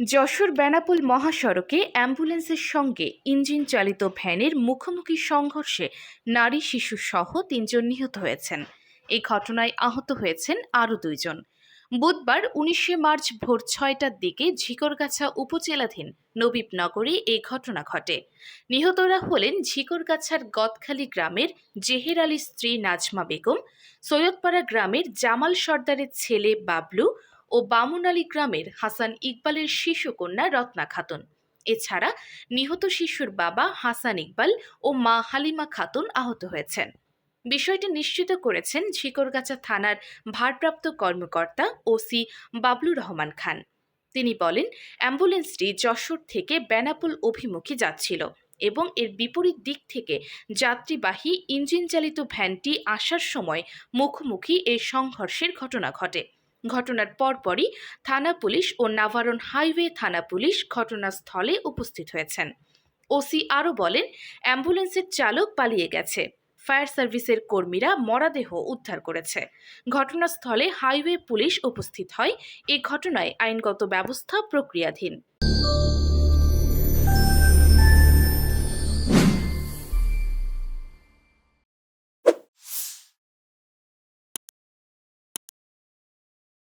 যশোর বেনাপোল মহাসড়কে অ্যাম্বুলেন্সের সঙ্গে ইঞ্জিন চালিত ভ্যানের মুখোমুখি সংঘর্ষে নারী, শিশু সহ তিনজন নিহত হয়েছেন। এই ঘটনায় আহত হয়েছেন আরও দুইজন। বুধবার উনিশে মার্চ ভোর ছয়টার দিকে ঝিকরগাছা উপজেলাধীন নবীবনগরে এই ঘটনা ঘটে। নিহতরা হলেন ঝিকরগাছার গদখালি গ্রামের জেহের আলীর স্ত্রী নাজমা বেগম, সৈয়দপাড়া গ্রামের জামাল সর্দারের ছেলে বাবলু ও বামুনালী গ্রামের হাসান ইকবালের শিশুকন্যা রত্না খাতুন। এছাড়া নিহত শিশুর বাবা হাসান ইকবাল ও মা হালিমা খাতুন আহত হয়েছেন। বিষয়টি নিশ্চিত করেছেন ঝিকরগাছা থানার ভারপ্রাপ্ত কর্মকর্তা ওসি বাবলু রহমান খান। তিনি বলেন, অ্যাম্বুলেন্সটি যশোর থেকে বেনাপোল অভিমুখী যাচ্ছিল এবং এর বিপরীত দিক থেকে যাত্রীবাহী ইঞ্জিন চালিত ভ্যানটি আসার সময় মুখোমুখি এই সংঘর্ষের ঘটনা ঘটে। ঘটনার পরপরই থানা পুলিশ ও নাভারন হাইওয়ে থানা পুলিশ ঘটনাস্থলে উপস্থিত হয়েছেন। ওসি আরও বলেন, অ্যাম্বুলেন্সের চালক পালিয়ে গেছে। ফায়ার সার্ভিসের কর্মীরা মরাদেহ উদ্ধার করেছে। ঘটনাস্থলে হাইওয়ে পুলিশ উপস্থিত হয়। এ ঘটনায় আইনগত ব্যবস্থা প্রক্রিয়াধীন।